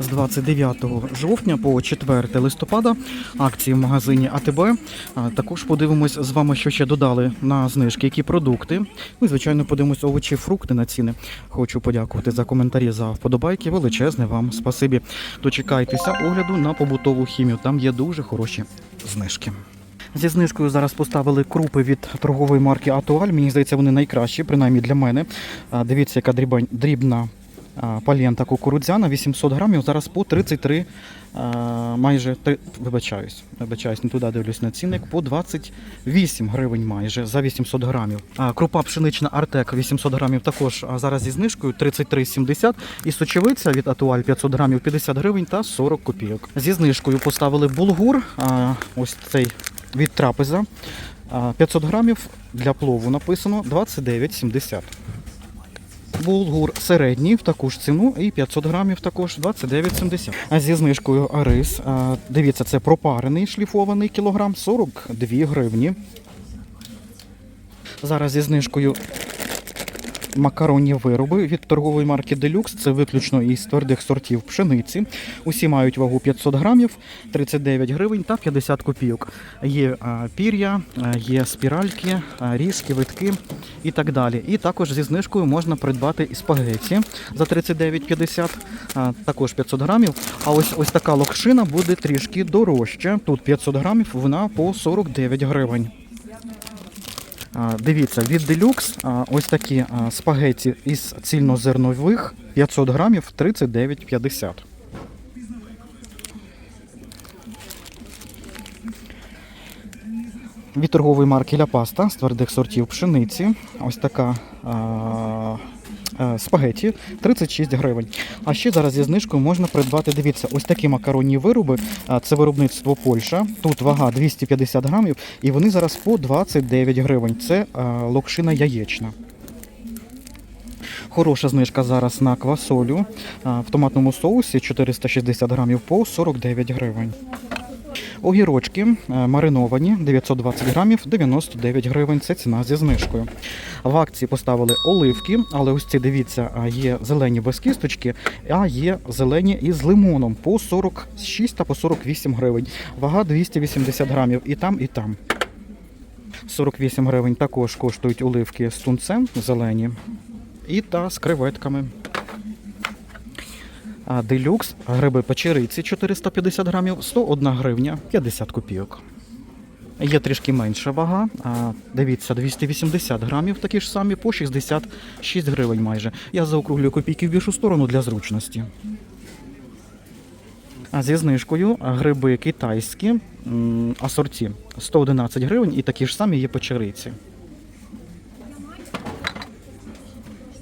з 29 жовтня по 4 листопада. Акції в магазині АТБ. Також подивимось з вами, що ще додали на знижки, які продукти. Ну і звичайно подивимось овочі, фрукти на ціни. Хочу подякувати за коментарі за вподобайки. Величезне вам спасибі. Дочекайтеся огляду на побутову хімію. Там є дуже хороші знижки. Зі знижкою зараз поставили крупи від торгової марки Атуаль. Мені здається, вони найкращі, принаймні для мене. Дивіться, яка дрібна палента кукурудзяна, 800 грамів, зараз по 33, майже, вибачаюсь, вибачаюсь, не туди дивлюсь на цінник, по 28 гривень майже за 800 грамів. Крупа пшенична Артек 800 грамів також зараз зі знижкою 33,70 і сочевиця від Атуаль 500 грамів 50 гривень та 40 копійок. Зі знижкою поставили булгур, ось цей від трапеза. 500 грамів для плову написано 29,70. Булгур середній в таку ж ціну і 500 грамів також 29,70. А зі знижкою рис, дивіться, це пропарений шліфований кілограм 42 гривні. Зараз зі знижкою макаронні вироби від торгової марки Deluxe. Це виключно із твердих сортів пшениці. Усі мають вагу 500 грамів, 39 гривень та 50 копійок. Є пір'я, є спіральки, а, ріжки, витки і так далі. І також зі знижкою можна придбати і спагеті за 39,50, а, також 500 грамів. А ось ось така локшина буде трішки дорожча. Тут 500 грамів, вона по 49 гривень. Дивіться, від Deluxe ось такі спагеті із цільнозернових 500 грамів 39,50. Від торгової марки Ля Паста з твердих сортів пшениці. Ось така спагеті 36 гривень. А ще зараз зі знижкою можна придбати. Дивіться, ось такі макаронні вироби. Це виробництво Польща. Тут вага 250 грамів, і вони зараз по 29 гривень. Це локшина яєчна. Хороша знижка зараз на квасолю в томатному соусі 460 грамів по 49 гривень. Огірочки е, мариновані 920 грамів 99 гривень. Це ціна зі знижкою. В акції поставили оливки, але ось ці дивіться, є зелені без кісточки, а є зелені із лимоном по 46 та по 48 гривень. Вага 280 грамів і там, і там. 48 гривень також коштують оливки з тунцем зелені і та з креветками. Делюкс гриби печериці 450 грамів 101 гривня 50 копійок. Є трішки менша вага. Дивіться, 280 грамів такі ж самі по 66 гривень майже. Я заокруглюю копійки в більшу сторону для зручності. А зі знижкою гриби китайські асорті 111 гривень і такі ж самі є печериці.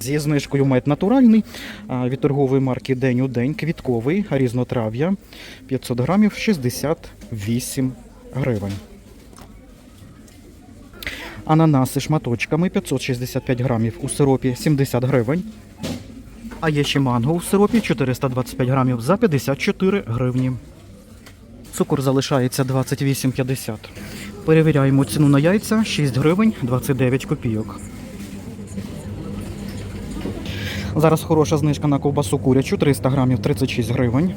Зі знижкою мед натуральний від торгової марки День у день, квітковий, різнотрав'я 500 грамів 68 гривень. Ананаси шматочками 565 грамів у сиропі 70 гривень. А є ще манго у сиропі 425 грамів за 54 гривні. Цукор залишається 28,50. Перевіряємо ціну на яйця 6 гривень 29 копійок. Зараз хороша знижка на ковбасу курячу 300 грамів 36 гривень.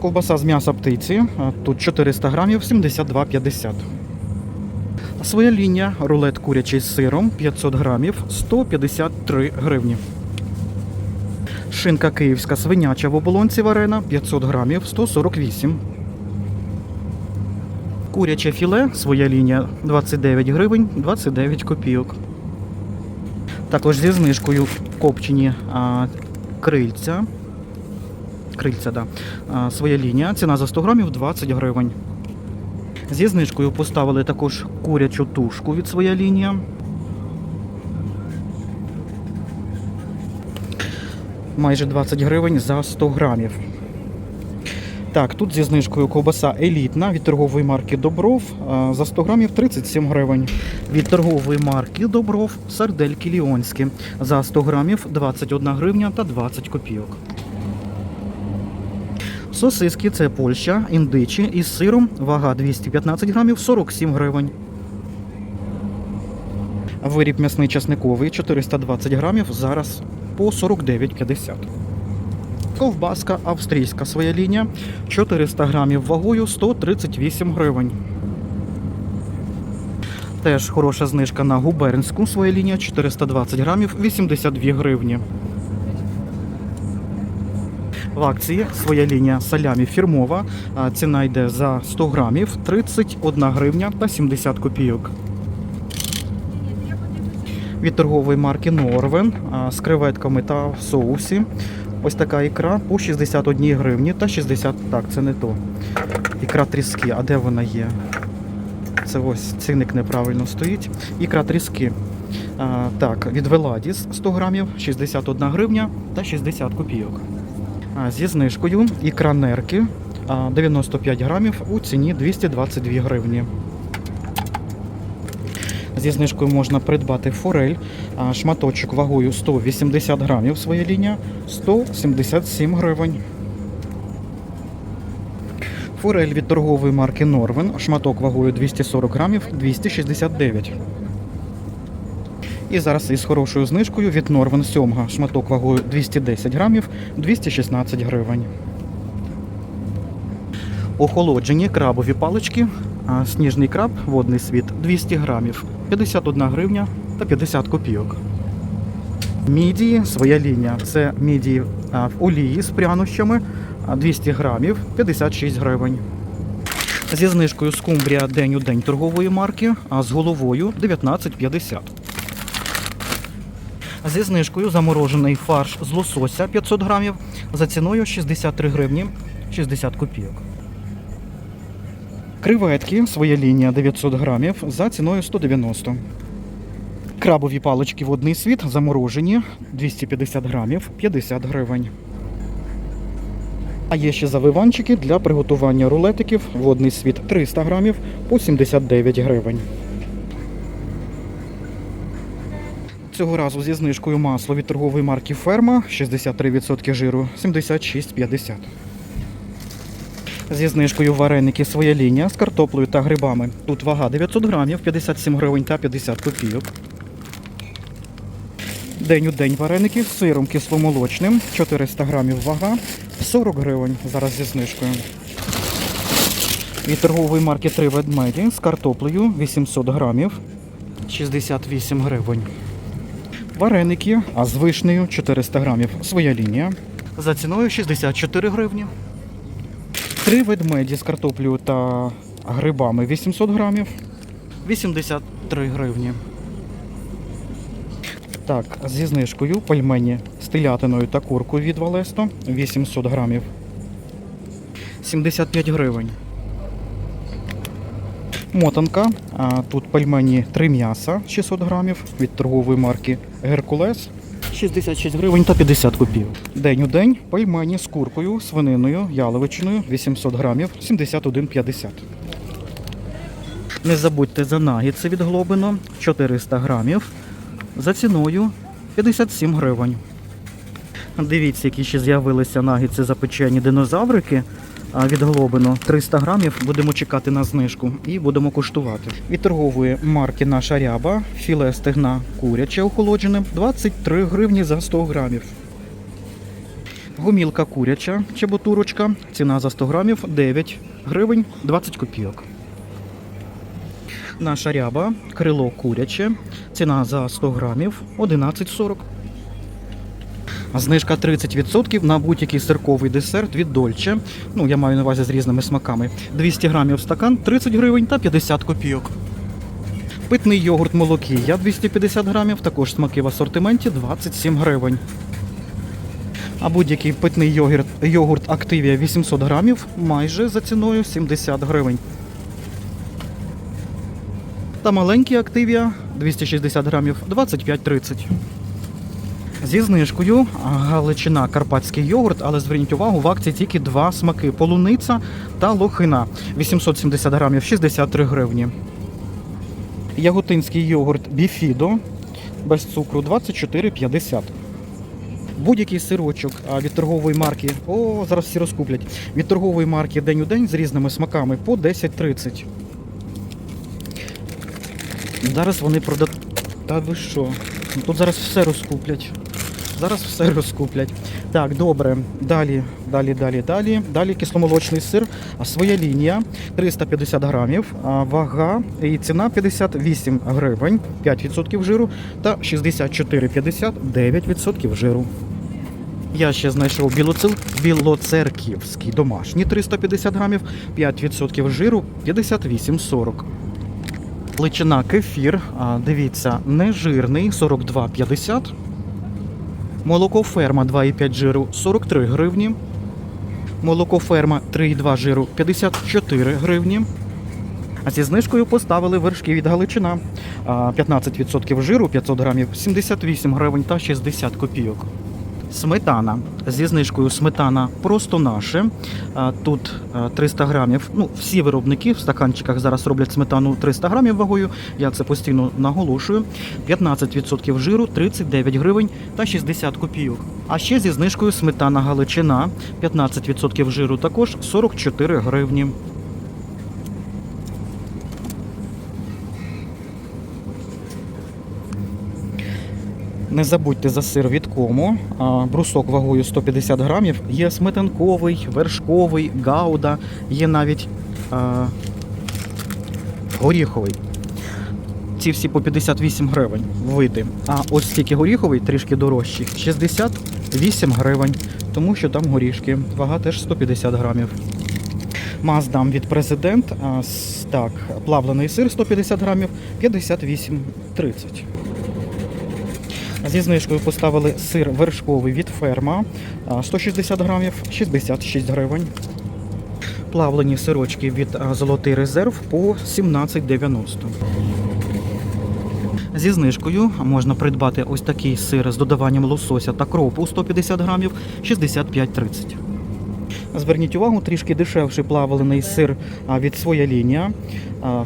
Ковбаса з м'яса птиці тут 400 грамів 72,50. Своя лінія рулет курячий з сиром 500 грамів 153 гривні. Шинка київська свиняча в оболонці варена 500 грамів 148. Куряче філе своя лінія 29 гривень 29 копійок. Також зі знижкою копчені а, крильця. Крильця, да. А, своя лінія. Ціна за 100 грамів 20 гривень. Зі знижкою поставили також курячу тушку від своя лінія. Майже 20 гривень за 100 грамів. Так, тут зі знижкою ковбаса елітна від торгової марки Добров за 100 грамів 37 гривень. Від торгової марки Добров сардельки ліонські за 100 грамів 21 гривня та 20 копійок. Сосиски це Польща, індичі із сиром, вага 215 грамів 47 гривень. Виріб м'ясний часниковий 420 грамів зараз по 49,50. Ковбаска австрійська своя лінія 400 грамів вагою 138 гривень. Теж хороша знижка на губернську своя лінія 420 грамів 82 гривні. В акції своя лінія салямі фірмова. Ціна йде за 100 грамів 31 гривня та 70 копійок. Від торгової марки Норвен з креветками та в соусі. Ось така ікра по 61 гривні та 60. Так, це не то. Ікра тріски. А де вона є? Це ось цінник неправильно стоїть. Ікра тріски. А, так, від Веладіс 100 грамів 61 гривня та 60 копійок. А, зі знижкою ікра нерки 95 грамів у ціні 222 гривні. Зі знижкою можна придбати форель, шматочок вагою 180 грамів своя лінія 177 гривень. Форель від торгової марки Норвен, шматок вагою 240 грамів 269. І зараз із хорошою знижкою від Норвен сьомга, шматок вагою 210 грамів 216 гривень. Охолоджені крабові палички, сніжний краб, водний світ 200 грамів 51 гривня та 50 копійок. Мідії, своя лінія. Це мідії в олії з прянощами 200 грамів 56 гривень. Зі знижкою скумбрія день у день торгової марки, а з головою 19,50. Зі знижкою заморожений фарш з лосося 500 грамів за ціною 63 гривні 60 копійок. Креветки, своя лінія 900 грамів за ціною 190. Крабові палички водний світ заморожені 250 грамів 50 гривень. А є ще завиванчики для приготування рулетиків. Водний світ 300 грамів по 79 гривень. Цього разу зі знижкою масло від торгової марки Ферма 63% жиру 76,50. Зі знижкою вареники своя лінія з картоплею та грибами. Тут вага 900 грамів 57 гривень та 50 копійок. День у день вареники з сиром кисломолочним 400 грамів вага 40 гривень зараз зі знижкою. Від торгової марки «Три ведмеді з картоплею 800 грамів 68 гривень. Вареники, а з вишнею 400 грамів своя лінія. За ціною 64 гривні. Три ведмеді з картоплею та грибами 800 грамів 83 гривні. Так, зі знижкою пельмені з телятиною та куркою від Валесто 800 грамів. 75 гривень. Мотанка. Тут пельмені 3 м'яса 600 грамів від торгової марки Геркулес. 66 гривень та 50 копійок. День у день пельмені з куркою, свининою, яловичиною 800 грамів 71,50. Не забудьте за нагідси від Глобино 400 грамів за ціною 57 гривень. Дивіться, які ще з'явилися нагідси запечені динозаврики від Глобино. 300 грамів будемо чекати на знижку і будемо куштувати. Від торгової марки наша ряба, філе стегна куряче охолоджене 23 гривні за 100 грамів. Гумілка куряча чеботурочка, ціна за 100 грамів 9 гривень 20 копійок. Наша ряба, крило куряче, ціна за 100 грамів 11,40. Знижка 30% на будь-який сирковий десерт від Дольче. Ну, я маю на увазі з різними смаками. 200 грамів стакан 30 гривень та 50 копійок. Питний йогурт молокія 250 грамів, також смаки в асортименті 27 гривень. А будь-який питний йогурт, йогурт Активія 800 грамів майже за ціною 70 гривень. Та маленький Активія 260 грамів 25-30. Зі знижкою Галичина Карпатський йогурт, але зверніть увагу, в акції тільки два смаки: полуниця та лохина. 870 грамів 63 гривні. Яготинський йогурт Біфідо без цукру 24,50. Будь-який сирочок від торгової марки, о, зараз всі розкуплять. Від торгової марки день у день з різними смаками по 10,30. Зараз вони продадуть. Та ви що? Ну, Тут зараз все розкуплять. Зараз все розкуплять. Так, добре. Далі, далі, далі, далі. Далі кисломолочний сир. Своя лінія 350 грамів. Вага і ціна 58 гривень, 5% жиру та 64,50 9% жиру. Я ще знайшов білоцил, білоцерківський домашній 350 грамів, 5% жиру 58,40. Личина кефір, дивіться, нежирний 42,50. Молоко ферма 2,5 жиру 43 гривні. Молоко ферма 3,2 жиру 54 гривні. А зі знижкою поставили вершки від Галичина. 15% жиру 500 грамів 78 гривень та 60 копійок. Сметана зі знижкою сметана просто наше. Тут 300 грамів. Ну, всі виробники в стаканчиках зараз роблять сметану 300 грамів вагою. Я це постійно наголошую. 15% жиру 39 гривень та 60 копійок. А ще зі знижкою сметана Галичина 15% жиру також 44 гривні. Не забудьте за сир від кому. Брусок вагою 150 грамів. Є сметанковий, вершковий, гауда, є навіть горіховий. Ці всі по 58 гривень види. А ось тільки горіховий, трішки дорожчий, 68 гривень, тому що там горішки. Вага теж 150 грамів. Маздам від президент. Так, плавлений сир 150 грамів, 58,30. Зі знижкою поставили сир вершковий від ферма 160 грамів, 66 гривень. Плавлені сирочки від Золотий резерв по 17,90. Зі знижкою можна придбати ось такий сир з додаванням лосося та кропу 150 грамів 65,30. Зверніть увагу, трішки дешевший плавлений сир від своя лінія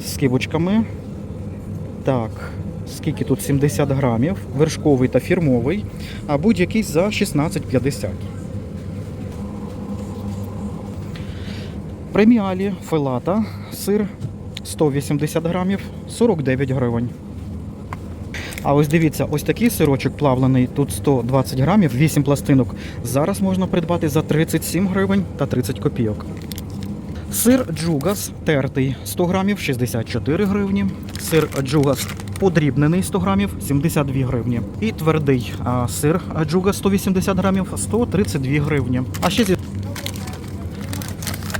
з кибочками. Так, скільки тут 70 грамів, вершковий та фірмовий, а будь-який за 16,50. Преміалі фелата, сир 180 грамів, 49 гривень. А ось дивіться, ось такий сирочок плавлений, тут 120 грамів, 8 пластинок. Зараз можна придбати за 37 гривень та 30 копійок. Сир Джугас тертий 100 грамів 64 гривні. Сир Джугас подрібнений 100 грамів 72 гривні. І твердий а, сир Джугас 180 грамів 132 гривні. А ще зі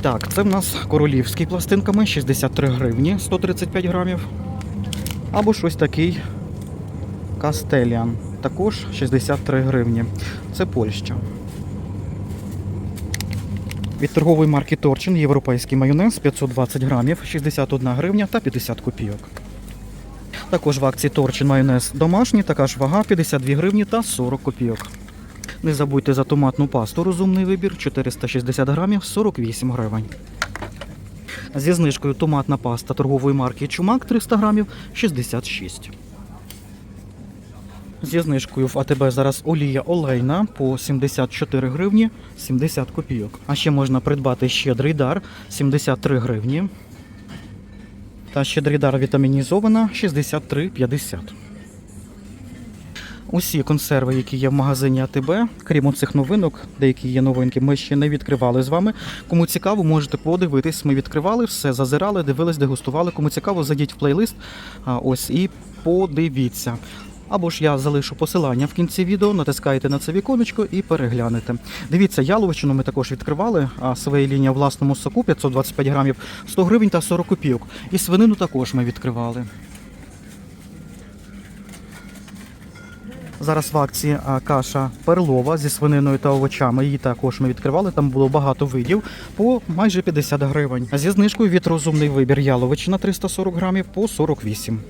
так, це в нас королівський пластинками 63 гривні 135 грамів. Або щось такий Кастеліан. Також 63 гривні. Це Польща. Від торгової марки Торчин європейський майонез 520 грамів, 61 гривня та 50 копійок. Також в акції Торчин майонез домашній, така ж вага 52 гривні та 40 копійок. Не забудьте за томатну пасту розумний вибір 460 грамів 48 гривень. Зі знижкою томатна паста торгової марки Чумак 300 грамів 66. Зі знижкою в АТБ зараз олія олейна по 74 гривні 70 копійок. А ще можна придбати щедрий дар 73 гривні. Та щедрідар вітамінізована 63,50. Усі консерви, які є в магазині АТБ, крім цих новинок, деякі є новинки, ми ще не відкривали з вами. Кому цікаво, можете подивитись. Ми відкривали все, зазирали, дивились, дегустували. Кому цікаво, зайдіть в плейлист. Ось і подивіться. Або ж я залишу посилання в кінці відео, натискаєте на це віконечко і переглянете. Дивіться, яловичину ми також відкривали, а своя лінія власному соку 525 грамів 100 гривень та 40 копійок. І свинину також ми відкривали. Зараз в акції каша перлова зі свининою та овочами. Її також ми відкривали. Там було багато видів по майже 50 гривень. Зі знижкою від розумний вибір яловичина 340 грамів по 48.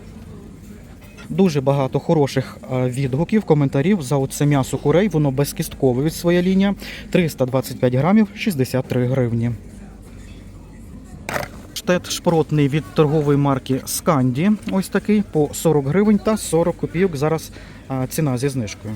Дуже багато хороших е, відгуків, коментарів за оце м'ясо курей. Воно безкісткове від своя лінія. 325 грамів 63 гривні. Штет шпротний від торгової марки Сканді. Ось такий по 40 гривень та 40 копійок. Зараз ціна зі знижкою.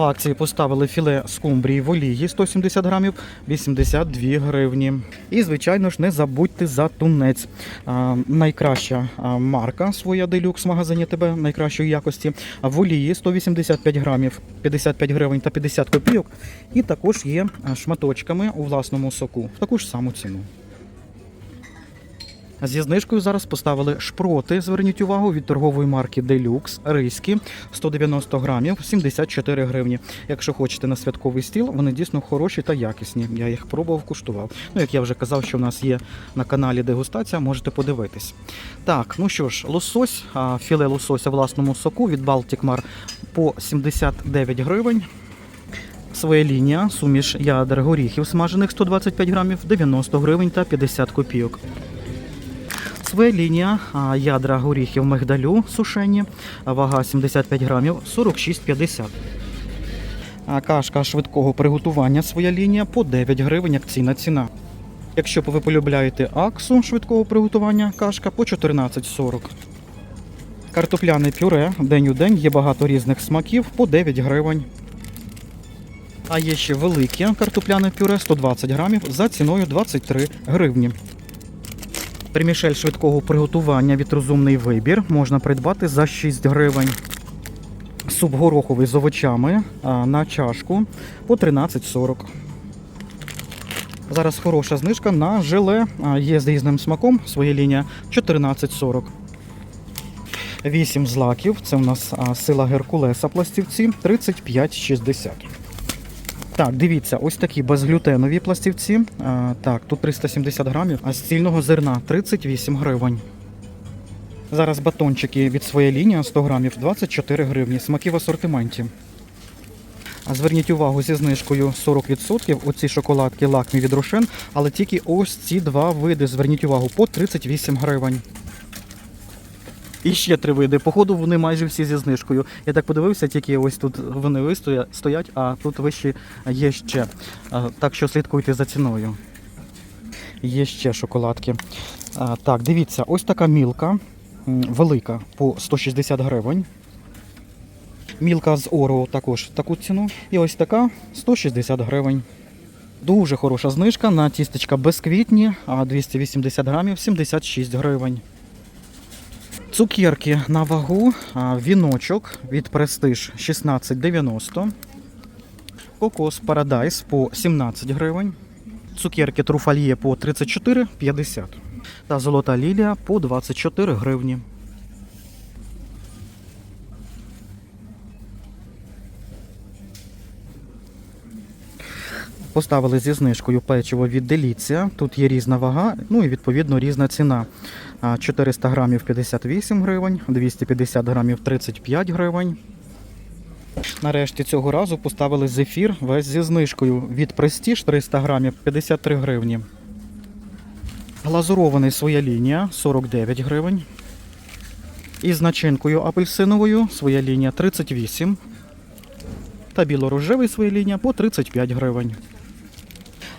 Акції поставили філе скумбрії в олії 170 грамів 82 гривні. І, звичайно ж, не забудьте за тунець. А, найкраща марка своя делюкс в магазині ТБ найкращої якості. В олії 185 грамів 55 гривень та 50 копійок. І також є шматочками у власному соку в таку ж саму ціну. Зі знижкою зараз поставили шпроти. Зверніть увагу від торгової марки Deluxe, ризькі 190 грамів, 74 гривні. Якщо хочете на святковий стіл, вони дійсно хороші та якісні. Я їх пробував, куштував. Ну, як я вже казав, що в нас є на каналі дегустація, можете подивитись. Так, ну що ж, лосось, філе лосося власному соку від Mar по 79 гривень. Своя лінія, суміш ядер горіхів смажених 125 грамів, 90 гривень та 50 копійок. Своя лінія ядра горіхів мигдалю сушені, вага 75 грамів, 46,50. Кашка швидкого приготування своя лінія по 9 гривень акційна ціна. Якщо ви полюбляєте аксу швидкого приготування, кашка по 14,40. Картопляне пюре день у день є багато різних смаків по 9 гривень. А є ще велике картопляне пюре 120 грамів за ціною 23 гривні. Примішель швидкого приготування від розумний вибір можна придбати за 6 гривень. Суп гороховий з овочами на чашку по 13,40. Зараз хороша знижка на желе. Є з різним смаком. Своя лінія 14,40. 8 злаків. Це у нас сила Геркулеса пластівці 35,60. Так, дивіться, ось такі безглютенові пластівці. А, так, тут 370 грамів, а з цільного зерна 38 гривень. Зараз батончики від своєї лінії 100 грамів 24 гривні. Смаки в асортименті. А зверніть увагу зі знижкою 40%. Оці шоколадки лакмі від Рошен, але тільки ось ці два види. Зверніть увагу по 38 гривень. І ще три види. Походу вони майже всі зі знижкою. Я так подивився, тільки ось тут вони стоять, а тут вищі є ще. Так що слідкуйте за ціною. Є ще шоколадки. Так, дивіться, ось така мілка велика по 160 гривень. Мілка з Орео також таку ціну. І ось така 160 гривень. Дуже хороша знижка на тістечка безквітні, а 280 грамів 76 гривень. Цукерки на вагу, віночок від Prestige 16,90. Кокос Paradise по 17 гривень. Цукерки Труфальє по 34,50. Та золота лілія по 24 гривні. Поставили зі знижкою печиво від Деліція. Тут є різна вага, ну і відповідно різна ціна. А, 400 грамів 58 гривень, 250 грамів 35 гривень. Нарешті цього разу поставили зефір весь зі знижкою від Prestige 300 грамів 53 гривні. Глазурований своя лінія 49 гривень. Із начинкою апельсиновою своя лінія 38. Та білорожевий своя лінія по 35 гривень.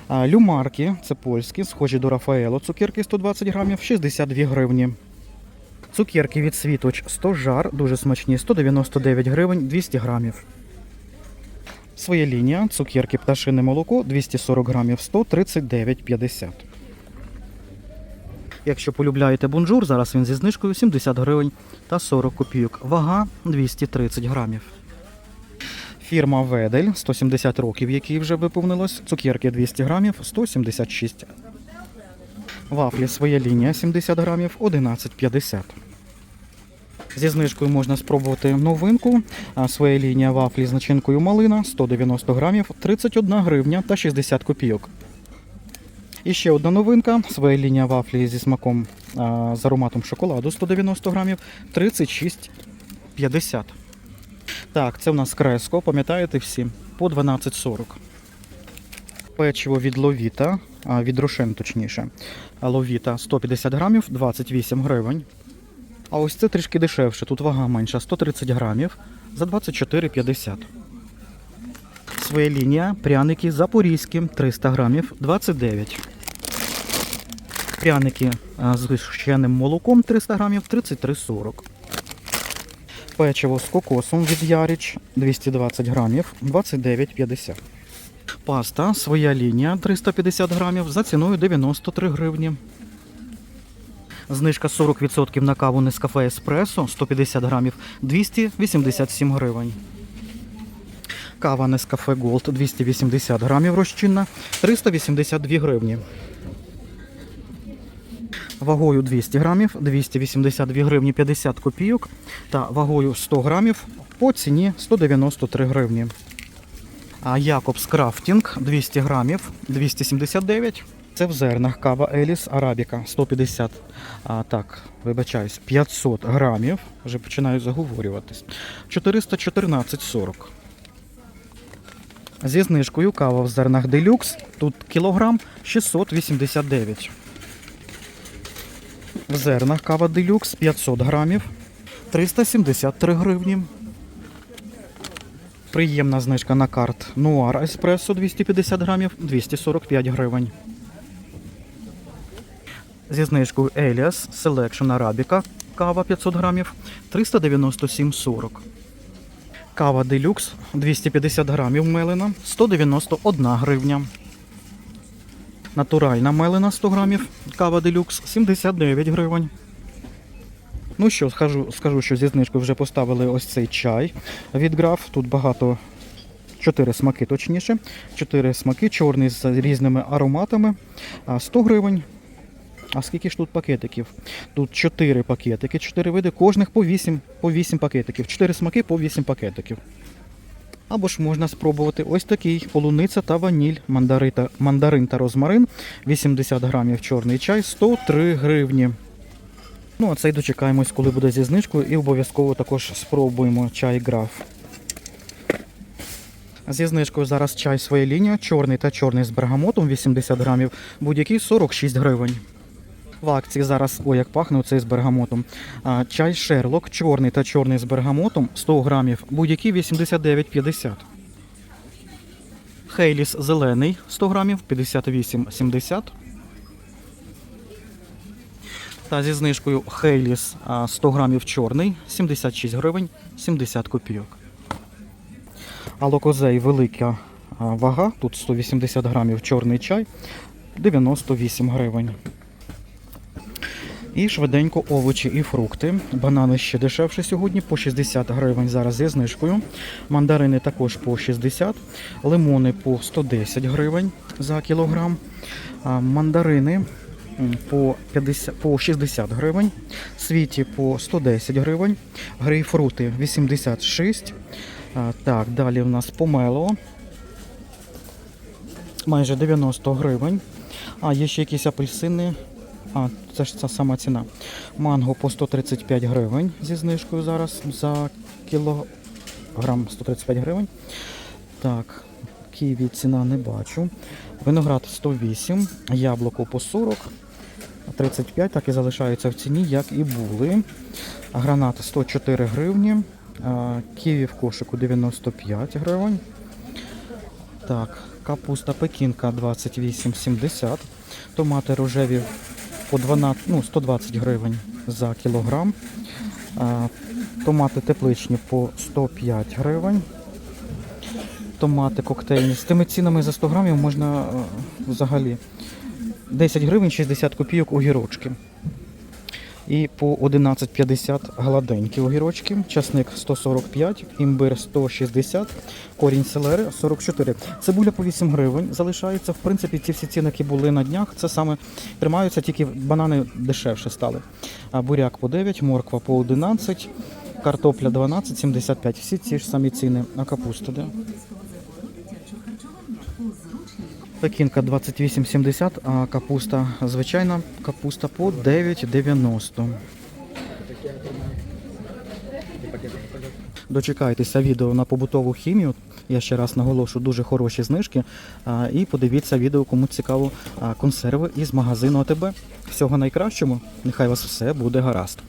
Люмарки, це польські, схожі до Рафаело, цукерки 120 грамів, 62 гривні. Цукерки від Світоч 100 жар, дуже смачні, 199 гривень, 200 грамів. Своя лінія, цукерки пташине молоко 240 грамів, 139,50. Якщо полюбляєте бонжур, зараз він зі знижкою 70 гривень та 40 копійок. Вага 230 грамів. Фірма Ведель 170 років, який вже виповнилось. Цукерки 200 грамів 176. Вафлі своя лінія 70 грамів 11,50. Зі знижкою можна спробувати новинку. Своя лінія вафлі з начинкою малина 190 грамів 31 гривня та 60 копійок. І ще одна новинка. Своя лінія вафлі зі смаком з ароматом шоколаду 190 грамів 36,50. Так, це у нас креско, пам'ятаєте всі? По 12,40. Печиво від Ловіта, а, від Рошен точніше. Ловіта 150 грамів, 28 гривень. А ось це трішки дешевше, тут вага менша, 130 грамів за 24,50. Своя лінія, пряники запорізькі, 300 грамів, 29. Пряники з вищеним молоком 300 грамів, 33,40. Печиво з кокосом від Яріч 220 грамів 29,50. Паста своя лінія 350 грамів за ціною 93 гривні. Знижка 40% на каву Нескафе Еспресо 150 грамів 287 гривень. Кава Нескафе Голд 280 грамів розчинна 382 гривні. Вагою 200 грамів 282 гривні 50 копійок та вагою 100 грамів по ціні 193 гривні. А Якобс Крафтінг 200 грамів 279. Це в зернах кава Еліс Арабіка 150. А, так, вибачаюсь, 500 грамів. Вже починаю заговорюватись. 414,40. Зі знижкою кава в зернах Делюкс. Тут кілограм 689. В зернах кава Делюкс 500 грамів 373 гривні. Приємна знижка на карт Нуар Еспресо 250 грамів 245 гривень. Зі знижкою Еліас Селекшн Арабіка кава 500 грамів 397,40. Кава Делюкс 250 грамів мелена 191 гривня. Натуральна мелена 100 грамів, кава Делюкс 79 гривень. Ну що, скажу, скажу, що зі знижкою вже поставили ось цей чай від граф. Тут багато, 4 смаки точніше. 4 смаки, чорний з різними ароматами. 100 гривень. А скільки ж тут пакетиків? Тут 4 пакетики, 4 види, кожних по 8, по 8 пакетиків. 4 смаки по 8 пакетиків. Або ж можна спробувати ось такий полуниця та ваніль, мандарита, мандарин та розмарин, 80 грамів чорний чай, 103 гривні. Ну, а цей дочекаємось, коли буде зі знижкою, і обов'язково також спробуємо чай граф. Зі знижкою зараз чай своя лінія, чорний та чорний з бергамотом 80 грамів, будь-який 46 гривень. В акції зараз, ой, як пахне оцей з бергамотом. Чай Шерлок, чорний та чорний з бергамотом 100 грамів, будь-який 89,50. Хейліс зелений 100 грамів 58,70. Та зі знижкою Хейліс 100 грамів чорний 76 гривень 70 копійок. А локозей велика вага, тут 180 грамів чорний чай 98 гривень. І швиденько овочі і фрукти. Банани ще дешевше сьогодні по 60 гривень зараз зі знижкою. Мандарини також по 60, лимони по 110 гривень за кілограм. Мандарини по 50, по 60 гривень, світі по 110 гривень, грейпфрути 86. Так, далі у нас помело. Майже 90 гривень. А, є ще якісь апельсини. А, це ж ця сама ціна. Манго по 135 гривень зі знижкою зараз за кілограм 135 гривень. Так, ківі ціна не бачу. Виноград 108, яблуко по 40, 35, так і залишаються в ціні, як і були. Гранат 104 гривні, ківі в кошику 95 гривень. Так, капуста пекінка 28,70. Томати рожеві по 12, ну, 120 гривень за кілограм. Томати тепличні по 105 гривень. Томати коктейльні. З тими цінами за 100 грамів можна е, взагалі 10 гривень 60 копійок огірочки. І по 11,50 гладенькі огірочки, часник 145, імбир 160, корінь селери 44. Цибуля по 8 гривень залишається. В принципі, ці всі ціни, які були на днях, це саме тримаються, тільки банани дешевше стали. А буряк по 9, морква по 11, картопля 12,75. Всі ці ж самі ціни. А капуста, де? Пекінка 28,70, а капуста звичайна капуста по 9,90. Дочекайтеся відео на побутову хімію. Я ще раз наголошу, дуже хороші знижки. І подивіться відео, кому цікаво, консерви із магазину АТБ. Всього найкращого. Нехай вас все буде гаразд.